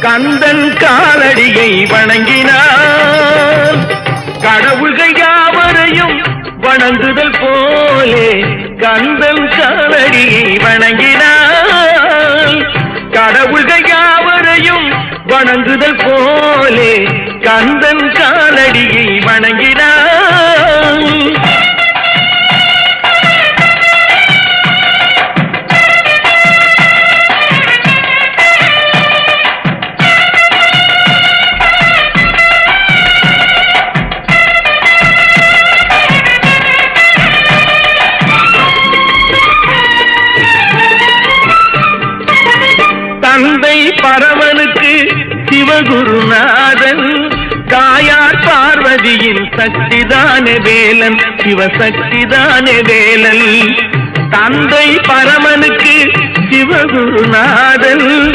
கந்தன் காலடியை வணங்கினார். கடவுள்கள் யாவரையும் வணங்குதல் போலே கந்தன் காலடியை வணங்கினார். கடவுள்கள் யாவரையும் வணங்குதல் போலே கந்தன் தந்தை பரவனுக்கு சிவகுருநாதன் தாயார் பார்வதியின் சக்திதானே வேலன் சிவசக்திதானே வேலன். தந்தை பரமனுக்கு சிவகுருநாதன்.